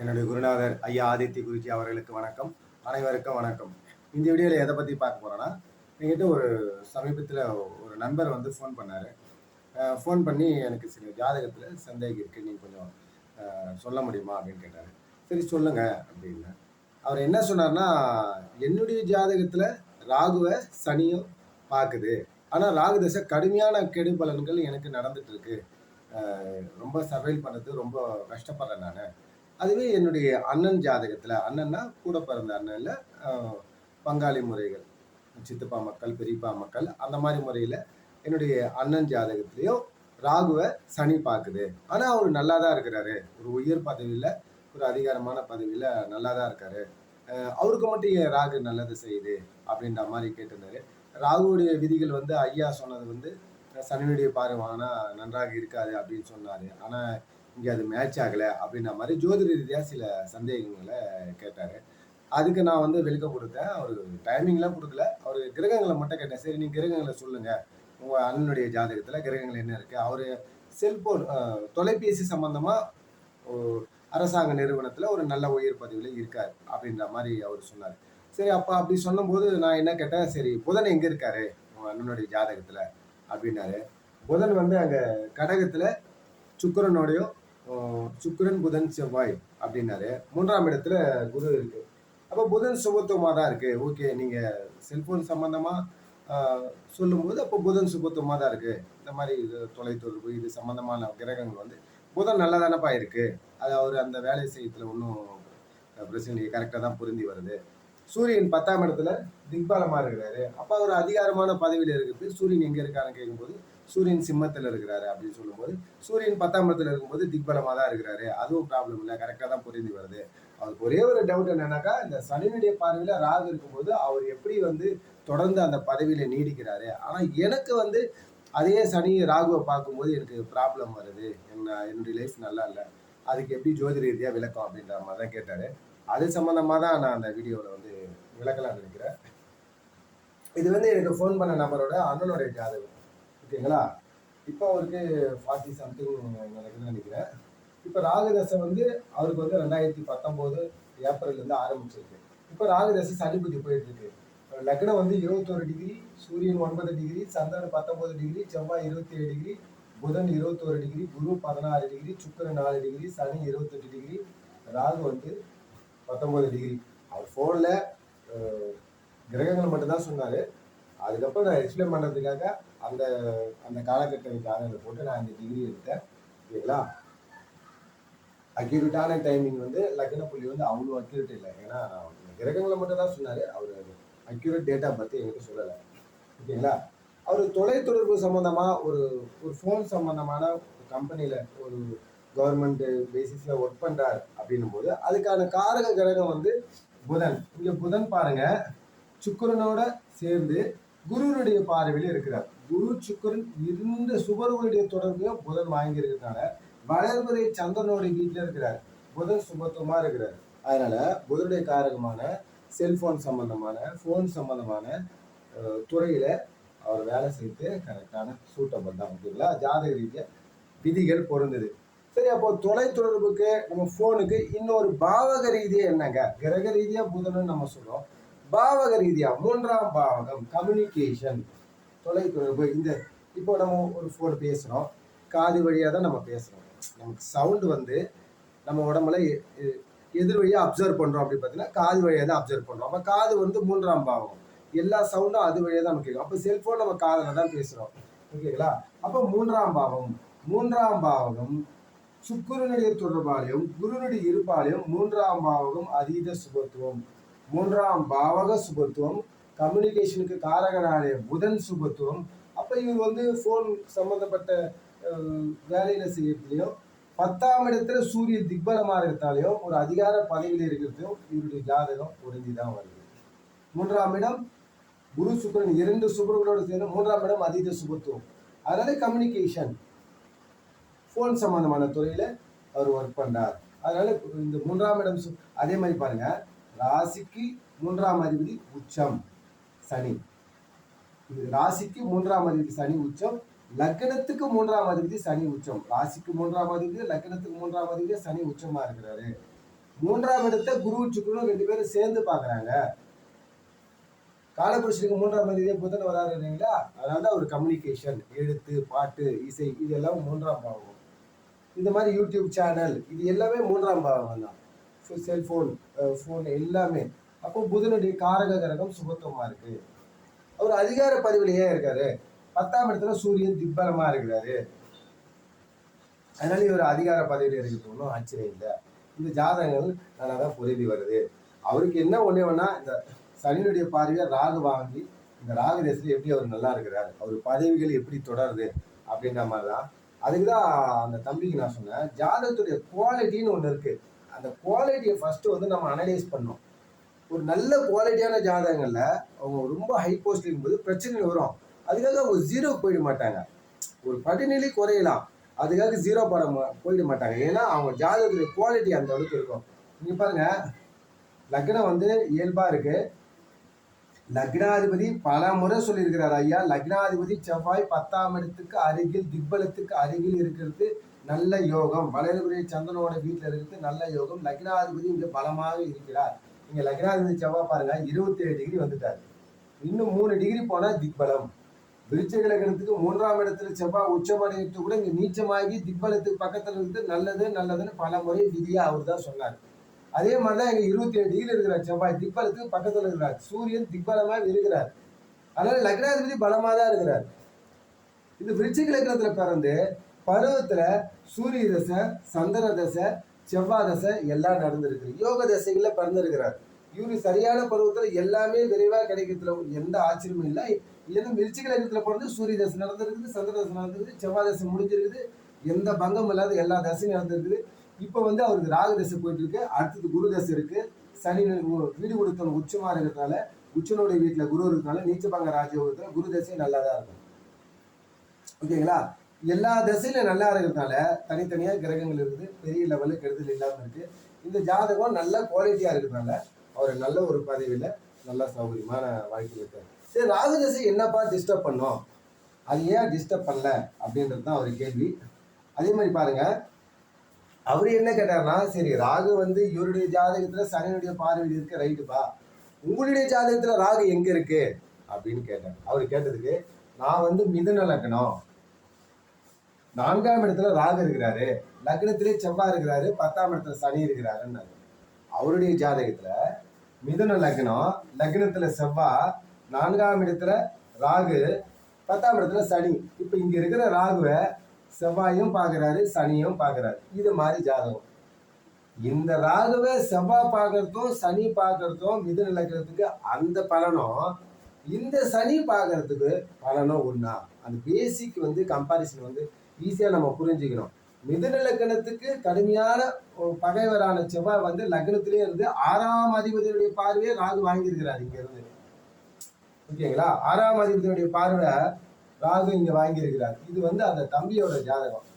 என்னுடைய குருநாதர் ஐயா ஆதித்ய குருஜி அவர்களுக்கு வணக்கம். அனைவருக்கும் வணக்கம். இந்த வீடியோவில் எதை பற்றி பார்க்க போகிறோன்னா என்கிட்ட ஒரு சமீபத்தில் ஒரு நண்பர் வந்து ஃபோன் பண்ணார். ஃபோன் பண்ணி எனக்கு சில ஜாதகத்தில் சந்தேகம் இருக்குது நீங்கள் கொஞ்சம் சொல்ல முடியுமா அப்படின்னு கேட்டார். சரி சொல்லுங்கள் அப்படின்னு. அவர் என்ன சொன்னார்னா என்னுடைய ஜாதகத்தில் ராகுவை சனியும் பார்க்குது ஆனால் ராகு தசை கடுமையான கெடு பலன்கள் எனக்கு நடந்துட்டு இருக்கு. ரொம்ப சர்வைல் பண்ணுறது ரொம்ப கஷ்டப்படுறேன் நான். அதுவே என்னுடைய அண்ணன் ஜாதகத்தில் அண்ணன்னா கூட பிறந்த அண்ணனில் பங்காளி முறைகள் சித்தப்பா மக்கள் பெரியப்பா மக்கள் அந்த மாதிரி முறையில் என்னுடைய அண்ணன் ஜாதகத்திலையும் ராகுவை சனி பார்க்குது ஆனால் அவர் நல்லா தான் இருக்கிறாரு. ஒரு உயர் பதவியில் ஒரு அதிகாரமான பதவியில் நல்லா தான் இருக்காரு அவருக்கு மட்டும் ஏன் ராகு நல்லது செய்யுது? அப்படின்ற மாதிரி கேட்டிருந்தாரு. ராகுவுடைய விதிகள் வந்து ஐயா சொன்னது வந்து சனியுடைய பார்வானா நன்றாக இருக்காது அப்படின்னு சொன்னார். ஆனால் இங்கே அது மேட்ச் ஆகலை அப்படின்ற மாதிரி ஜோதிட ரீதியாக சில சந்தேகங்களை கேட்டார். அதுக்கு நான் வந்து விளக்கம் கொடுத்தேன். அவர் டைமிங்லாம் கொடுக்கல. அவர் கிரகங்களை மட்டும் கேட்டேன். சரி நீ கிரகங்களை சொல்லுங்கள் உங்கள் அண்ணனுடைய ஜாதகத்தில் கிரகங்கள் என்ன இருக்குது அவர் செல்போன் தொலைபேசி சம்மந்தமாக அரசாங்க நிறுவனத்தில் ஒரு நல்ல உயர் பதவியில் இருக்கார் அப்படின்ற மாதிரி அவர் சொன்னார். சரி அப்போ அப்படி சொல்லும்போது நான் என்ன கேட்டேன்? சரி புதன் எங்கே இருக்காரு? உங்கள் அண்ணனுடைய ஜாதகத்தில் அப்படின்னாரு. புதன் வந்து அங்கே கடகத்தில் சுக்கிரனோடையும் சுக்கிரன் புதன் செவ்வாய் அப்படின்னாரு. மூன்றாம் இடத்துல குரு இருக்கு. அப்போ புதன் சுபத்துவமாக தான் இருக்கு. ஓகே நீங்கள் செல்போன் சம்மந்தமாக சொல்லும்போது அப்போ புதன் சுபத்துவமாக தான் இருக்கு. இந்த மாதிரி இது தொலைத்தொடர்பு இது சம்மந்தமான கிரகங்கள் வந்து புதன் நல்லா தானப்பா இருக்கு. அது அவர் அந்த வேலை செய்யறதுல ஒன்றும் பிரச்சனை கரெக்டாக தான் பொருந்தி வருது. சூரியன் பத்தாம் இடத்துல திக்பாலமாக இருக்கிறாரு. அப்போ அவர் அதிகாரமான பதவியில் இருக்குது சூரியன் எங்கே இருக்காருன்னு கேட்கும்போது சூரியன் சிம்மத்தில் இருக்கிறாரு அப்படின்னு சொல்லும்போது சூரியன் பத்தாம் இடத்துல இருக்கும்போது திக்பலமாக தான் இருக்கிறாரு. அதுவும் ப்ராப்ளம் இல்லை. கரெக்டாக தான் புரிந்து வருது. அவருக்கு ஒரே ஒரு டவுட் என்னன்னாக்கா இந்த சனியினுடைய பார்வையில் ராகு இருக்கும்போது அவர் எப்படி வந்து தொடர்ந்து அந்த பதவியில் நீடிக்கிறாரு. ஆனால் எனக்கு வந்து அதே சனி ராகுவை பார்க்கும்போது எனக்கு ப்ராப்ளம் வருது. என்ன என்னுடைய லைஃப் நல்லா இல்லை. அதுக்கு எப்படி ஜோதி ரீதியாக விளக்கம் அப்படின்ற மாதிரி தான் கேட்டார். அது சம்மந்தமாக தான் நான் அந்த வீடியோவில் வந்து விளக்கலாம் நினைக்கிறேன். இது வந்து எனக்கு ஃபோன் பண்ண நபரோட அண்ணனுடைய ஜாதகம். ஓகேங்களா? இப்போ அவருக்கு ஃபார்ட்டி சம்திங் நடக்குதுன்னு நினைக்கிறேன். இப்போ ராகுதசை வந்து அவருக்கு வந்து ரெண்டாயிரத்தி பத்தொம்போது ஏப்ரல்லேருந்து ஆரம்பிச்சிருக்கு. இப்போ ராகுதசை சனிபுத்தி போயிட்டுருக்கு. லக்னம் வந்து இருபத்தொரு டிகிரி சூரியன் ஒன்பது டிகிரி சந்திரன் பத்தொம்போது டிகிரி செவ்வாய் இருபத்தி ஏழு டிகிரி புதன் இருபத்தோரு டிகிரி குரு பதினாறு டிகிரி சுக்கரன் நாலு டிகிரி சனி இருபத்தெட்டு டிகிரி ராகு வந்து பத்தொம்போது டிகிரி அவர் ஃபோனில் கிரகங்கள் மட்டும்தான் சொன்னார். அதுக்கப்புறம் நான் எக்ஸ்பிளைன் பண்ணுறதுக்காக அந்த அந்த காலகட்ட ஜாதகத்தை போட்டு நான் அந்த டிகிரி எடுத்தேன். ஓகேங்களா அக்யூரேட்டான டைமிங் வந்து லக்ன புள்ளி வந்து அவ்வளோ அக்யூரேட் இல்லை. ஏன்னா கிரகங்களை மட்டும் தான் சொன்னார். அவர் அக்யூரேட் டேட்டா பற்றி எங்களுக்கு சொல்லலை. ஓகேங்களா அவர் தொலைத்தொடர்பு சம்மந்தமாக ஒரு ஒரு ஃபோன் சம்மந்தமான கம்பெனியில் ஒரு கவர்மெண்ட் பேசிஸில் ஒர்க் பண்ணுறார் அப்படின்னும் போது அதுக்கான காரக கிரகம் வந்து புதன். இங்கே புதன் பாருங்கள் சுக்கரனோட சேர்ந்து குருனுடைய பார்வையில் இருக்கிறார். குரு சுக்கரன் இருந்த சுபர்களுடைய தொடர்பையும் புதன் வாங்கி இருக்கிறதுனால வளர்வரை சந்திரனுடைய வீட்டில் இருக்கிறார். புதன் சுபத்துவமா இருக்கிறார். அதனால புதனுடைய காரகமான செல்போன் சம்பந்தமான ஃபோன் சம்பந்தமான துறையில அவர் வேலை செய்து கரெக்டான சூட்டபிள் தான். ஓகேங்களா ஜாதக ரீதியாக விதிகள் பொருந்தது. சரி அப்போ தொலைத்தொடர்புக்கு நம்ம ஃபோனுக்கு இன்னொரு பாவக ரீதியாக என்னங்க? கிரக ரீதியாக புதன்னு நம்ம சொல்றோம். பாவக ரீதியா மூன்றாம் பாவகம் கம்யூனிகேஷன் தொலைத்தொடர்பு. இந்த இப்போ நம்ம ஒரு ஃபோன் பேசுகிறோம் காது வழியாக தான் நம்ம பேசுகிறோம் நமக்கு சவுண்டு வந்து நம்ம உடம்புல எ- எதிர் வழியாக அப்சர்வ் பண்ணுறோம் அப்படின்னு பார்த்தீங்கன்னா காது வழியாக தான் அப்சர்வ் பண்ணுறோம் அப்போ காது வந்து மூன்றாம் பாவம் எல்லா சவுண்டும் அது வழியாக தான் நமக்கு அப்போ செல்ஃபோன் நம்ம காதில் தான் பேசுகிறோம் ஓகேங்களா? அப்போ மூன்றாம் பாவம். மூன்றாம் பாவகம் சுக்கிரனுடைய தொடர்பாலையும் குருனுடைய இருப்பாலையும் மூன்றாம் பாவகம் அதீத சுபத்துவம். மூன்றாம் பாவக சுபத்துவம் கம்யூனிகேஷனுக்கு காரகனாலே புதன் சுபத்துவம். அப்போ இவர் வந்து ஃபோன் சம்மந்தப்பட்ட வேலையில் வேலையில செய்யறதுலையும் பத்தாம் இடத்துல சூரிய திக்பலமாக இருக்கிறதாலையும் ஒரு அதிகார பதவியில் இருக்கிறதையும் இவருடைய ஜாதகம் பொருந்தி தான் வருது. மூன்றாம் இடம் குரு சுக்கரன் இரண்டு சுபர்களோடு சேர்ந்து மூன்றாம் இடம் அதீத சுபத்துவம். அதனால கம்யூனிகேஷன் ஃபோன் சம்பந்தமான துறையில் அவர் ஒர்க் பண்ணார் அதனால இந்த மூன்றாம் இடம் அதே மாதிரி பாருங்கள் ராசிக்கு மூன்றாம் அதிபதி உச்சம் சனி. இது ராசிக்கு மூன்றாம் அதிபதி சனி உச்சம் லக்னத்துக்கு மூன்றாம் அதிபதி சனி உச்சம். ராசிக்கு மூன்றாம் அதிபதி லக்னத்துக்கு மூன்றாம் அதிபதி சனி உச்சமா இருக்கிறாரு. மூன்றாம் இடத்தை குரு சுக்கரனும் ரெண்டு பேரும் சேர்ந்து பார்க்குறாங்க. காலபுருஷனுக்கு மூன்றாம் அதிபதியே புதன் வராரு இல்லைங்களா? அதனால அவர் ஒரு கம்யூனிகேஷன் எழுத்து பாட்டு இசை இது எல்லாம் மூன்றாம் பாவம். இந்த மாதிரி யூடியூப் சேனல் இது எல்லாமே மூன்றாம் பாவம் தான் செல்ஃபோன் ஃபோன் எல்லாமே. அப்போ புதனுடைய காரக கிரகம் சுபத்துவமா இருக்கு. அவர் அதிகார பதிவிலேயே இருக்காரு? பத்தாம் இடத்துல சூரியன் திப்பலமா இருக்கிறாரு. அதனால இவர் அதிகார பதவியில் இருக்கணும்னு ஒன்றும் ஆச்சரியம் இல்லை. இந்த ஜாதகங்கள் நல்லா தான் பொருந்தி வருது. அவருக்கு என்ன ஒன்றே ஒன்றா இந்த சனியினுடைய பார்வையை ராகு வாங்கி இந்த ராகு தேசத்தில் எப்படி அவர் நல்லா இருக்கிறார் அவர் பதவிகள் எப்படி தொடருது அப்படின்ற மாதிரி தான் அதுக்கு தான் அந்த தம்பிக்கு நான் சொன்னேன் ஜாதகத்துடைய குவாலிட்டின்னு ஒன்று இருக்குது அந்த குவாலிட்டியை ஃபஸ்ட்டு வந்து நம்ம அனலைஸ் பண்ணோம் ஒரு நல்ல குவாலிட்டியான ஜாதகங்களில் அவங்க ரொம்ப ஹை போஸ்ட் இருக்கும்போது பிரச்சனை வரும். அதுக்காக அவங்க ஜீரோ போயிட மாட்டாங்க. ஒரு படிநிலை குறையலாம். அதுக்காக ஜீரோ பட போயிட மாட்டாங்க. ஏன்னா அவங்க ஜாதகத்துடைய குவாலிட்டி அந்த அளவுக்கு இருக்கும். நீங்கள் பாருங்கள் லக்னம் வந்து இயல்பாக இருக்குது லக்னாதிபதி பல முறை சொல்லியிருக்கிறார் ஐயா. லக்னாதிபதி செவ்வாய் பத்தாம் இடத்துக்கு அருகில் திக்பலத்துக்கு அருகில் இருக்கிறது. நல்ல யோகம். வளர்புரிய சந்தனோட வீட்டில் இருக்கிறது நல்ல யோகம். லக்னாதிபதி இங்க பலமாக இருக்கிறார். நீங்க லக்னாதிபதி செவ்வாய் பாருங்க இருபத்தி ஏழு டிகிரி வந்துட்டார். இன்னும் மூணு டிகிரி போனால் திக்பலம். விருச்சிக லக்னத்துக்கு மூன்றாம் இடத்துல செவ்வாய் உச்சமடையிட்டு கூட இங்க நீச்சமாகி திக்பலத்துக்கு பக்கத்துல இருந்து நல்லது நல்லதுன்னு பல முறை விதியா அவர் தான் சொன்னார். அதே மாதிரி தான் எங்க இருபத்தி ஏழு டிகிரி இருக்கிறார் செவ்வாய் திக்பலத்துக்கு பக்கத்துல இருக்கிறார். சூரியன் திக்பலமா இருக்கிறார். அதனால லக்னாதிபதி பலமா தான் இருக்கிறார். இந்த விருச்சிக லக்னத்துல பிறந்து பருவத்தில் சூரிய தசை சந்திர தசை செவ்வாய் தசை எல்லாம் நடந்திருக்கு. யோக தசைகளில் பிறந்திருக்கிறார். இவரு சரியான பருவத்தில் எல்லாமே விரைவாக கிடைக்கிறதுல எந்த ஆச்சரியமும் இல்லை. இல்லைன்னா மிர்ச்சி லக்னத்துல பிறந்து சூரிய தசை நடந்திருக்குது சந்திர தசை நடந்திருக்குது செவ்வாய் தசை முடிஞ்சிருக்குது. எந்த பங்கம் இல்லாத எல்லா தசையும் நடந்திருக்குது. இப்போ வந்து அவருக்கு ராகு தசை போயிட்டு இருக்கு. அடுத்தது குரு தசை இருக்கு. சனி வீடு கொடுத்தவன் உச்சமாக இருக்கிறதுனால உச்சனுடைய வீட்டில் குரு இருக்கிறதுனால நீச்சபங்க ராஜயோகத்தில் குரு தசை நல்லா தான் இருக்கும். ஓகேங்களா? எல்லா திசையிலும் நல்லா இருக்கிறதுனால தனித்தனியாக கிரகங்கள் இருக்குது பெரிய லெவலில் கெடுதல் இல்லாமல் இருக்குது இந்த ஜாதகம் நல்ல குவாலிட்டியாக இருக்கிறதுனால அவர் நல்ல ஒரு பதவியில் நல்ல சௌகரியமான வாழ்க்கை இருக்கார் சரி ராகு தசை என்னப்பா டிஸ்டர்ப் பண்ணோம்? அது ஏன் டிஸ்டர்ப் பண்ணல? அப்படின்றது தான் அவர் கேள்வி. அதே மாதிரி பாருங்கள் அவர் என்ன கேட்டார்னா சரி ராகு வந்து இவருடைய ஜாதகத்தில் சனியுடைய பார்வையில் இருக்க ரைட்டுப்பா உங்களுடைய ஜாதகத்தில் ராகு எங்கே இருக்குது அப்படின்னு கேட்டார். அவர் கேட்டதுக்கு நான் வந்து மிதுன லக்கணம் நான்காம் இடத்துல ராகு இருக்கிறாரு. லக்னத்திலே செவ்வாய் இருக்கிறாரு. பத்தாம் இடத்துல சனி இருக்கிறாருன்னு அவருடைய ஜாதகத்துல மிதுன லக்னம் லக்னத்துல செவ்வாய் நான்காம் இடத்துல ராகு பத்தாம் இடத்துல சனி. இப்ப இங்க இருக்கிற ராகுவை செவ்வாயும் பார்க்குறாரு சனியும் பார்க்கறாரு இது மாதிரி ஜாதகம். இந்த ராகுவை செவ்வாய் பார்க்கறதும் சனி பார்க்கறதும் மிதுன லக்னத்துக்கு அந்த பலனும் இந்த சனி பார்க்கறதுக்கு பலனும் ஒன்றா அந்த பேசிக் வந்து கம்பாரிசன் வந்து ஈஸியாக நம்ம புரிஞ்சுக்கணும். மிதுன கடுமையான பகைவரான செவ்வாய் வந்து லக்னத்திலே இருந்து ஆறாம் அதிபதியுடைய பார்வையை ராகு வாங்கியிருக்கிறார் இங்கிருந்து. ஓகேங்களா? ஆறாம் அதிபதியுடைய பார்வை ராகு இங்க வாங்கியிருக்கிறார். இது வந்து அந்த தம்பியோட ஜாதகம்.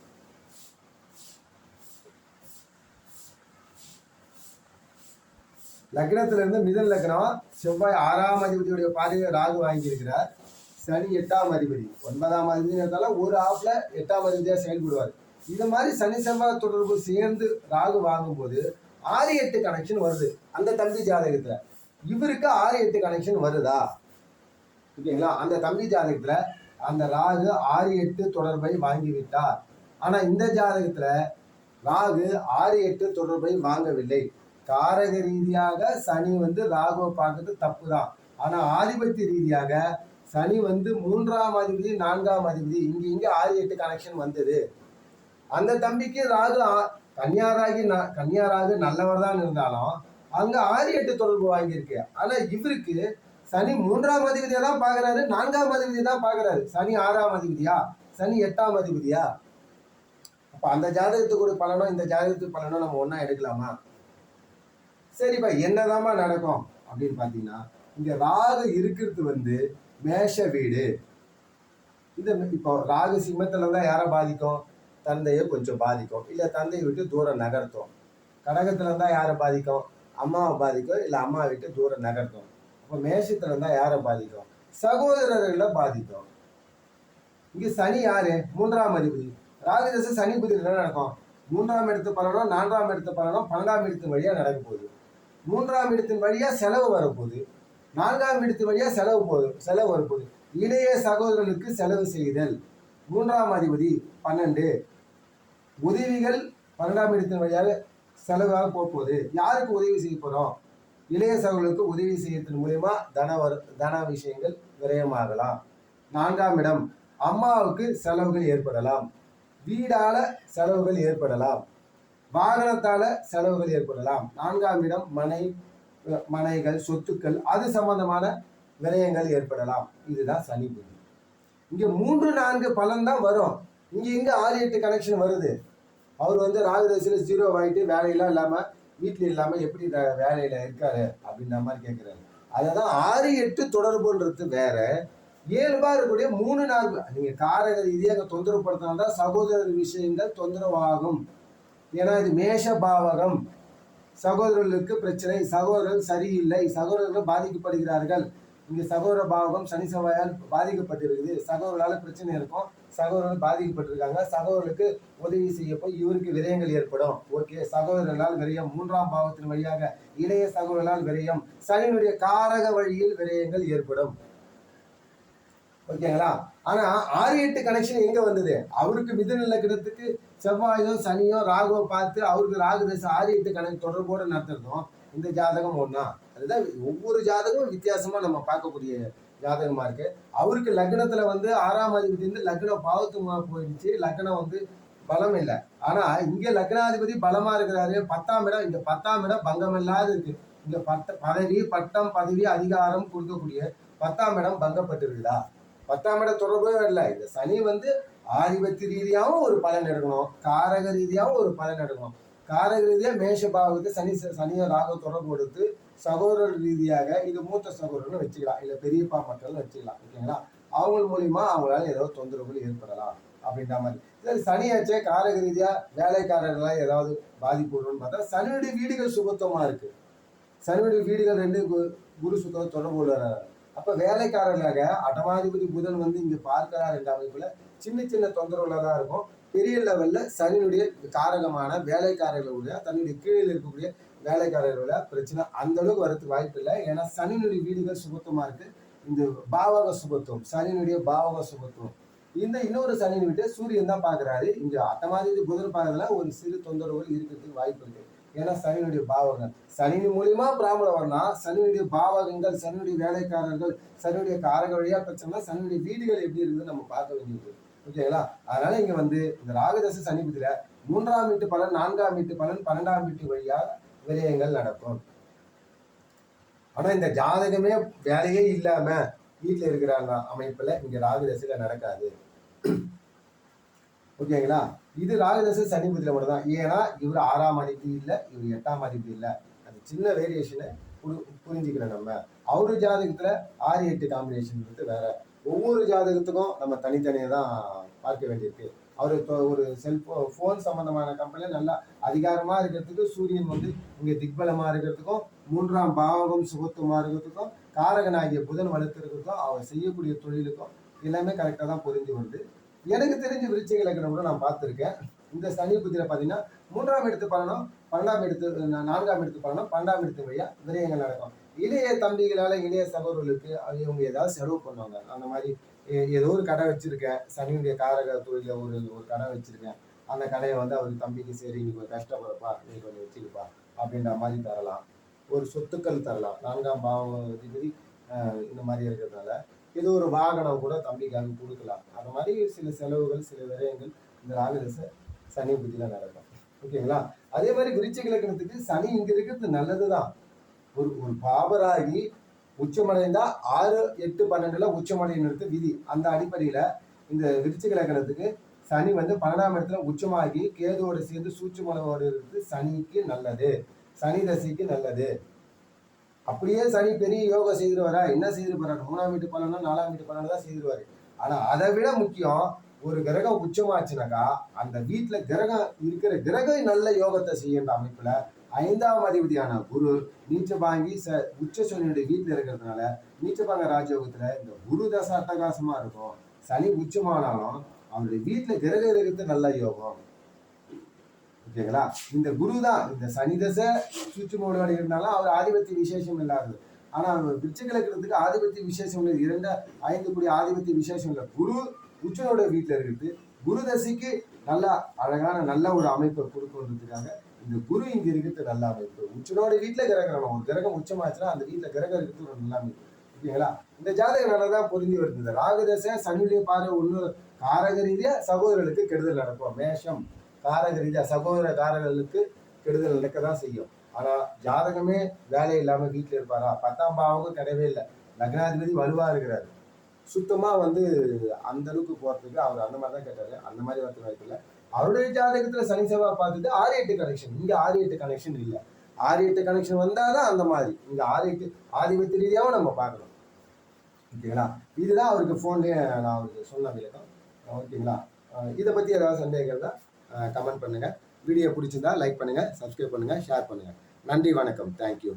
லக்னத்துல இருந்து மிதன் லக்னம் செவ்வாய் ஆறாம் அதிபதியுடைய பார்வையை ராகு வாங்கியிருக்கிறார். சனி எட்டாம் அதிபதி. ஒன்பதாம் அதிபதி ஒரு ஆஃப்ல எட்டாம் அதிபதியா செயல்படுவார். இது மாதிரி சனி செவ்வாய் தொடர்பு சேர்ந்து ராகு வாங்கும்போது ஆறு எட்டு கனெக்ஷன் வருது. அந்த தம்பி ஜாதகத்துல. இவருக்கு ஆறு எட்டு கனெக்ஷன் வருதா? ஓகேங்களா? அந்த தம்பி ஜாதகத்துல அந்த ராகு ஆறு எட்டு தொடர்பை வாங்கிவிட்டார். ஆனால் ஆனா இந்த ஜாதகத்துல ராகு ஆறு எட்டு தொடர்பை வாங்கவில்லை. காரக ரீதியாக சனி வந்து ராகுவை பார்க்கறது தப்பு தான் ஆனா ஆதிபத்திய ரீதியாக சனி வந்து மூன்றாம் அதிபதி நான்காம் அதிபதி. இங்க இங்க ஆறு எட்டு கனெக்ஷன் வந்தது. அந்த தம்பிக்கு ராகு கன்னியாராகி ந- கன்னியாராகு நல்லவர் தான் இருந்தாலும் அங்க ஆறு எட்டு தொடர்பு வாங்கியிருக்கு. ஆனா இவருக்கு சனி மூன்றாம் அதிபதியை தான் பாக்குறாரு நான்காம் அதிபதி தான் பாக்குறாரு சனி ஆறாம் அதிபதியா? சனி எட்டாம் அதிபதியா? அப்ப அந்த ஜாதகத்துக்கு ஒரு பலனோ இந்த ஜாதகத்துக்கு பலனோ நம்ம ஒன்றா எடுக்கலாமா? சரிப்பா என்னதாம்மா நடக்கும்? அப்படின்னு பாத்தீங்கன்னா இங்க ராகு இருக்கிறது வந்து மேஷ வீடு. இந்த இப்போ ராகு சிம்மத்தில் இருந்தால் யாரை பாதிக்கும்? தந்தையை கொஞ்சம் பாதிக்கும். இல்லை தந்தையை விட்டு தூரம் நகர்த்தும். கடகத்தில் இருந்தால் யாரை பாதிக்கும்? அம்மாவை பாதிக்கும். இல்லை அம்மாவை விட்டு தூரம் நகர்த்தும். அப்போ மேஷத்தில் இருந்தால் யாரை பாதிக்கும்? சகோதரர்களை பாதிக்கும். இங்கே சனி யாரு? மூன்றாம் அதிபதி. ராகு தசை சனி புதிர் என்ன நடக்கும்? மூன்றாம் இடத்து பலனும் நான்காம் இடத்து பலனும் பன்னெண்டாம் இடத்தின் வழியாக நடக்க போகுது. மூன்றாம் இடத்தின் வழியாக செலவு வரப்போகுது. நான்காம் இடத்து வழியா செலவு போகுது செலவு வரப்போகுது. இளைய சகோதரர்களுக்கு செலவு செய்தல். மூன்றாம் அதிபதி பன்னெண்டு. உதவிகள் பன்னெண்டாம் இடத்தின் வழியாக செலவாக போக போகுது யாருக்கு உதவி செய்ய போகிறோம் இளைய சகோதரர்களுக்கு உதவி செய்யறதன் மூலயமா தன வரு தன விஷயங்கள் விரயமாகலாம். நான்காம் இடம் அம்மாவுக்கு செலவுகள் ஏற்படலாம். வீடால செலவுகள் ஏற்படலாம். வாகனத்தால செலவுகள் ஏற்படலாம். நான்காம் இடம் மனை மனைகள் சொத்துக்கள் அது சம்பந்தமான விரயங்கள் ஏற்படலாம். இதுதான் சனி புத்தி இங்கே மூன்று நான்கு பலன் தான் வரும். இங்கே இங்கே ஆறு எட்டு கனெக்ஷன் வருது. அவர் வந்து ராகுதசில ஜீரோ ஆகிட்டு வேலையெல்லாம் இல்லாமல் வீட்டில் இல்லாமல் எப்படி வேலையில் இருக்காரு அப்படின்ற மாதிரி கேட்குறாரு அதை தான் ஆறு எட்டு தொடர்புன்றது வேற. இயல்பாக இருக்கக்கூடிய மூணு நாள் நீங்கள் காரக ரீதியாக தொந்தரவுப்படுத்தினால்தான் சகோதரர் விஷயங்கள் தொந்தரவாகும். ஏன்னா இது மேஷ பாவகம். சகோதரர்களுக்கு பிரச்சனை சகோதரர்கள் சரியில்லை சகோதரர்கள் பாதிக்கப்படுகிறார்கள். இங்கே சகோதர பாவகம் சனி செவ்வாயால் பாதிக்கப்பட்டிருக்குது. சகோதரர்களால் பிரச்சனை இருக்கும். சகோதரர்கள் பாதிக்கப்பட்டிருக்காங்க. சகோதரர்களுக்கு உதவி செய்ய போய் இவருக்கு விரயங்கள் ஏற்படும். ஓகே சகோதரர்களால் விரயம் மூன்றாம் பாவத்தின் வழியாக இளைய சகோதரர்களால் விரயம். சனியினுடைய காரக வழியில் விரயங்கள் ஏற்படும். ஓகேங்களா? ஆனா ஆறு எட்டு கனெக்ஷன் எங்க வந்தது? அவருக்கு மிதுன கிடத்துக்கு செவ்வாயோ சனியோ ராகுவோ பார்த்து அவருக்கு ராகு தசை ஆறு எட்டு கணக்கு தொடர்போடு நடத்துறதும் இந்த ஜாதகம் ஒன்றா அதுதான் ஒவ்வொரு ஜாதகமும் வித்தியாசமாக நம்ம பார்க்கக்கூடிய ஜாதகமாக இருக்குது அவருக்கு லக்னத்தில் வந்து ஆறாம் அதிபதி லக்னம் பாவத்துமா போயிடுச்சு. லக்னம் வந்து பலம் இல்லை. ஆனால் இங்கே லக்னாதிபதி பலமாக இருக்கிறாரு. பத்தாம் இடம் இங்கே பத்தாம் இடம் பங்கம் இல்லாத இருக்குது இங்கே பத்த பதவி பட்டம் பதவி அதிகாரம் கொடுக்கக்கூடிய பத்தாம் இடம் பங்கப்பட்டிருக்குதா? பத்தாம் இடம் தொடர்பே இல்லை. இந்த சனி வந்து ஆதிபத்திய ரீதியாகவும் ஒரு பலன் எடுக்கணும். காரக ரீதியாகவும் ஒரு பலன் எடுக்கணும். காரக ரீதியாக மேஷ சனி சனிய ராக தொடர்பு கொடுத்து சகோதரர் ரீதியாக இது மூத்த சகோதரர்னு வச்சுக்கலாம். இல்லை பெரியப்பா மக்கள்னு வச்சுக்கலாம். ஓகேங்களா? அவங்க மூலியமா அவங்களால ஏதோ தொந்தரவுகள் ஏற்படலாம் அப்படின்ற மாதிரி. சரி சனியாச்சே காரக ரீதியாக வேலைக்காரர்களால் ஏதாவது பாதிப்பு வரும்னு பார்த்தா சனியுடைய வீடுகள் சுபத்தமாக இருக்கு. சனியுடைய வீடுகள் ரெண்டு கு- குரு சுத்தம் தொடர்பு உள்ளார் அப்போ வேலைக்காரர்களாக அட்டமாதிபதி புதன் வந்து இங்கே பார்க்கிறார் என்ற அமைப்பில் சின்ன சின்ன தொந்தரவுல தான் இருக்கும். பெரிய லெவல்ல சனியுடைய காரகமான வேலைக்காரர்களுடைய தன்னுடைய கீழே இருக்கக்கூடிய வேலைக்காரர்களோட பிரச்சனை அந்த அளவுக்கு வரதுக்கு வாய்ப்பு இல்லை. ஏன்னா சனியினுடைய வீடுகள் சுபத்துவமா இருக்கு. இந்த பாவக சுபத்துவம் சனியினுடைய பாவக சுபத்துவம். இந்த இன்னொரு சனியின் வீட்டை சூரியன் தான் பாக்குறாரு இங்க அட்டமாதிரி புதன் பார்க்கறதுல ஒரு சிறு தொந்தரவுகள் இருக்கிறதுக்கு வாய்ப்பு இருக்கு. ஏன்னா சனியினுடைய பாவகங்கள் சனியின் மூலியமா பிராமணம் வரலாம் சனியுடைய பாவகங்கள் சனியுடைய வேலைக்காரர்கள் சனியுடைய காரக வழியா பிரச்சனை சனியுடைய வீடுகள் எப்படி இருக்குதுன்னு நம்ம பார்க்க வேண்டியது ஓகேங்களா அதனால இங்க வந்து இந்த ராகதச சனி மூன்றாம் வீட்டு பலன் நான்காம் வீட்டு பலன் பன்னெண்டாம் வீட்டு வழியா விரயங்கள் நடக்கும். ஆனா இந்த ஜாதகமே வேலையே இல்லாம வீட்டுல இருக்கிறாங்க அமைப்புல இங்க ராகுதசையில நடக்காது. ஓகேங்களா இது ராகுதசை சனி மட்டும் தான். ஏன்னா இவர் ஆறாம் அதிபதி இல்லை இவர் எட்டாம் அதிபதி இல்லை. அது சின்ன வேரியேஷனை புரிஞ்சுக்கிறோம் நம்ம. அவரு ஜாதகத்துல ஆறு எட்டு காம்பினேஷன் வேற. ஒவ்வொரு ஜாதகத்துக்கும் நம்ம தனித்தனியாக தான் பார்க்க வேண்டியிருக்கு. அவர் இப்போ ஒரு செல்போன் ஃபோன் சம்மந்தமான கம்பெனியில் நல்லா அதிகாரமாக இருக்கிறதுக்கு சூரியன் வந்து இங்கே திக்பலமாக இருக்கிறதுக்கும் மூன்றாம் பாவகம் சுகத்துவமாக இருக்கிறதுக்கும் காரகனாகிய புதன் வலுத்திருக்கிறதுக்கும் அவர் செய்யக்கூடிய தொழிலுக்கும் எல்லாமே கரெக்டாக தான் புரிஞ்சு வருது எனக்கு தெரிஞ்ச விருச்சிகளை கூட நான் பார்த்துருக்கேன். இந்த சனி புத்திர பார்த்தீங்கன்னா மூன்றாம் இடத்து பலனும் பன்னெண்டாம் இடத்து நான்காம் இடத்து பலனும் பன்னெண்டாம் இடத்து வழியா விரயங்கள் நடக்கும். இளைய தம்பிகளால இளைய சகோதரர்களுக்கு அவங்க ஏதாவது செலவு பண்ணுவாங்க. அந்த மாதிரி ஏ- ஏதோ ஒரு கடை வச்சிருக்கேன். சனியுடைய காரக தொழில ஒரு ஒரு கடை வச்சிருக்கேன். அந்த கடையை வந்து அவர் தம்பிக்கு சரி நீ கொஞ்சம் கஷ்டப்படுறப்பா நீ கொஞ்சம் வச்சுக்கப்பா அப்படின்ற மாதிரி தரலாம். ஒரு சொத்துக்கள் தரலாம். நான்காம் பாவம் அதிபதி இந்த மாதிரி இருக்கிறதுனால இது ஒரு வாகனம் கூட தம்பிக்காக கொடுக்கலாம். அந்த மாதிரி சில செலவுகள் சில விரயங்கள் இந்த ராகதச சனி புத்தியில நடக்கும் ஓகேங்களா? அதே மாதிரி விருச்சிக லக்கணத்துக்கு சனி இங்க இருக்கிறது நல்லது தான் ஒரு ஒரு பாபராகி உச்சமடைந்தா ஆறு எட்டு பன்னெண்டுல உச்சமடையினது விதி. அந்த அடிப்படையில இந்த விருச்சிக லக்கணத்துக்கு சனி வந்து பன்னெண்டாம் இடத்துல உச்சமாகி கேதுவோட சேர்ந்து சூட்சுமனோட இருந்து சனிக்கு நல்லது. சனி தசைக்கு நல்லது. அப்படியே சனி பெரிய யோகா செய்திருவாரா என்ன செய்திரு போறாரு? மூணாம் வீட்டு பலனா நாலாம் வீட்டு பலனா தான் செய்திருவாரு ஆனா அதை விட முக்கியம் ஒரு கிரகம் உச்சமாச்சுனாக்கா அந்த வீட்டுல கிரகம் இருக்கிற கிரகம் நல்ல யோகத்தை செய்யன்ற அமைப்புல. ஐந்தாம் அதிபதியான குரு நீச்சபாங்கி ச உச்ச சனியுடைய வீட்டுல இருக்கிறதுனால நீச்சபாங்க ராஜயோகத்துல இந்த குரு தசை அட்டகாசமா இருக்கும். சனி உச்சமானாலும் அவருடைய வீட்டுல கிரகம் இருக்கிறது நல்ல யோகம். ஓகேங்களா? இந்த குரு தான் இந்த சனி தசை சுற்று மூலோட இருந்தாலும் அவர் ஆதிபத்திய விசேஷம் இல்லாதது. ஆனா விருச்சிக இருக்கிறதுக்கு ஆதிபத்திய விசேஷம் இல்லை. இரண்டு ஐந்து கூடிய ஆதிபத்திய விசேஷம் இல்லை. குரு உச்சனோட வீட்டில் இருக்குது குரு தசைக்கு நல்ல அழகான நல்ல ஒரு அமைப்பை கொடுக்கறதுக்காக இந்த குரு இங்க இருக்கிறது நல்ல அமைப்பு. உச்சனோட வீட்டுல கிரகம் ஒரு கிரகம் உச்சமாச்சுன்னா அந்த வீட்டுல கிரகம் இருக்கிறது ஒரு நல்ல அமைப்பு. ஓகேங்களா? இந்த ஜாதகம் நல்லதான் பொருந்தி வருது. ராகுதசை சனியுடைய பார்வை ஒன்று காரக ரீதியா சகோதரர்களுக்கு கெடுதல் நடக்கும். மேஷம் காரக ரீதியா சகோதர காரர்களுக்கு கெடுதல் நடக்க தான் செய்யும். ஆனா ஜாதகமே வேலை இல்லாம வீட்டுல இருப்பாரா? பத்தாம் பாவமும் கிடையவே இல்லை. லக்னாதிபதி வலுவா இருக்கிறாரு. சுத்தமாக வந்து அந்த அளவுக்கு போகிறதுக்கு அவர் அந்த மாதிரி தான் கேட்டார். அந்த மாதிரி வரது வாய்ப்பு இல்லை. அவருடைய ஜாதகத்தில் சனி செவ்வாய் பார்த்துட்டு ஆறு எட்டு கனெக்ஷன் இங்கே ஆறு எட்டு கனெக்ஷன் இல்லை. ஆறு எட்டு கனெக்ஷன் வந்தாதான் அந்த மாதிரி. இங்கே ஆறு எட்டு ஆதிபத்திய ரீதியாகவும் நம்ம பார்க்கணும். ஓகேங்களா? இதுதான் அவருக்கு ஃபோன்லேயே நான் அவருக்கு சொன்ன விளக்கம். ஓகேங்களா? இதை பற்றி ஏதாவது சந்தேகம் தான் கமெண்ட் பண்ணுங்கள் வீடியோ பிடிச்சிருந்தா லைக் பண்ணுங்கள் சப்ஸ்கிரைப் பண்ணுங்கள் ஷேர் பண்ணுங்கள் நன்றி வணக்கம். தேங்க்யூ